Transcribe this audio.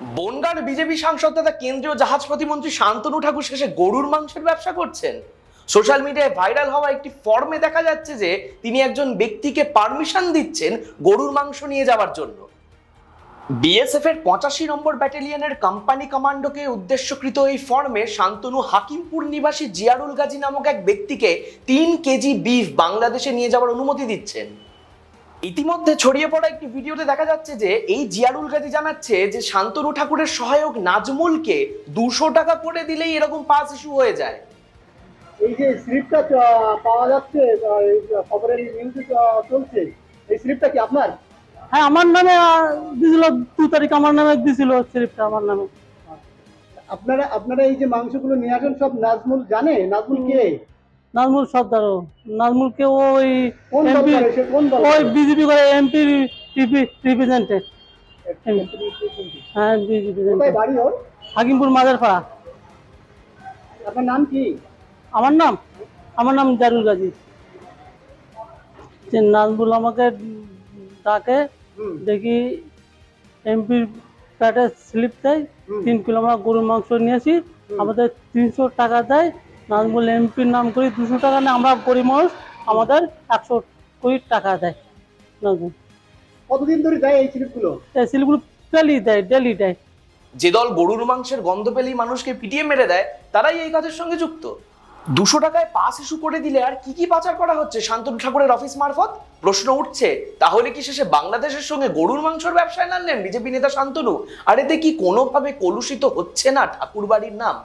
বনগাঁর BJP সাংসদ তথা কেন্দ্রীয় জাহাজ প্রতিমন্ত্রী শান্তনু ঠাকুর শেষে গরুর মাংসের ব্যবসা করছেন। সোশ্যাল মিডিয়ায় ভাইরাল হওয়া একটি ফর্মে দেখা যাচ্ছে যে তিনি একজন ব্যক্তিকে পারমিশন দিচ্ছেন গরুর মাংস নিয়ে যাওয়ার জন্য। বিএসএফ এর পঁচাশি নম্বর ব্যাটালিয়নের কোম্পানি কমান্ডোকে উদ্দেশ্যকৃত এই ফর্মে শান্তনু হাকিমপুর নিবাসী জিয়ারুল গাজী নামক এক ব্যক্তিকে তিন কেজি বিফ বাংলাদেশে নিয়ে যাওয়ার অনুমতি দিচ্ছেন। ইতিমধ্যে ছড়িয়ে পড়া একটি ভিডিওতে দেখা যাচ্ছে যে এই জিয়ারুল গাজী জানাচ্ছে যে শান্তনু ঠাকুরের সহায়ক নাজমুলকে দুশো টাকা করে দিলেই এরকম পাস ইস্যু হয়ে যায়। এই যে স্লিপটা পাওয়া যাচ্ছে এই খবরের নিউজে চলছে এই স্লিপটা কি আপনার? হ্যাঁ আমার নামে দিছিল দু তারিখ আমার নামে দিছিল স্লিপটা আমার নামে। আপনারা আপনারা এই যে মাংসগুলো নিয়ে আসেন সব নাজমুল জানে? নাজমুল কে? নাজমুল সর্দার। নাজমুলকে ওই ওই বিজেপি করে এমপি রিপ্রেজেন্টেড হ্যাঁ বিজেপি হাকিমপুর মাদারপাড়া আপনার নাম কি? আমার নাম আমার নাম জারুল গাজী। যে নাজমুল আমাকে ডাকে দেখি এমপির প্যাটে স্লিপ দেয় তিন কিলো আমরা গরুর মাংস নিয়েছি আমাদের তিনশো টাকা দেয় নাজমুল এমপির নাম করি দুশো টাকা না আমরা মানুষ আমাদের একশো কুড়ি টাকা দেয়। নাজমুল কতদিন ধরে দেয় এই স্লিপগুলো? এই স্লিপগুলো ডেলি দেয় ডেলি দেয়। যে দল গরুর মাংসের গন্ধ পেলেই মানুষকে পিটিয়ে মেরে দেয় তারাই এই কাজের সঙ্গে যুক্ত। দুশো টাকায় পাস ইস্যু করে দিলে আর কি কি পাচার করা হচ্ছে শান্তনু ঠাকুরের অফিস মারফত? প্রশ্ন উঠছে তাহলে কি শেষে বাংলাদেশের সঙ্গে গরুর মাংসর ব্যবসায় নামলেন বিজেপি নেতা শান্তনু? আর এতে কি কোনোভাবে কলুষিত হচ্ছে না ঠাকুর বাড়ির নাম?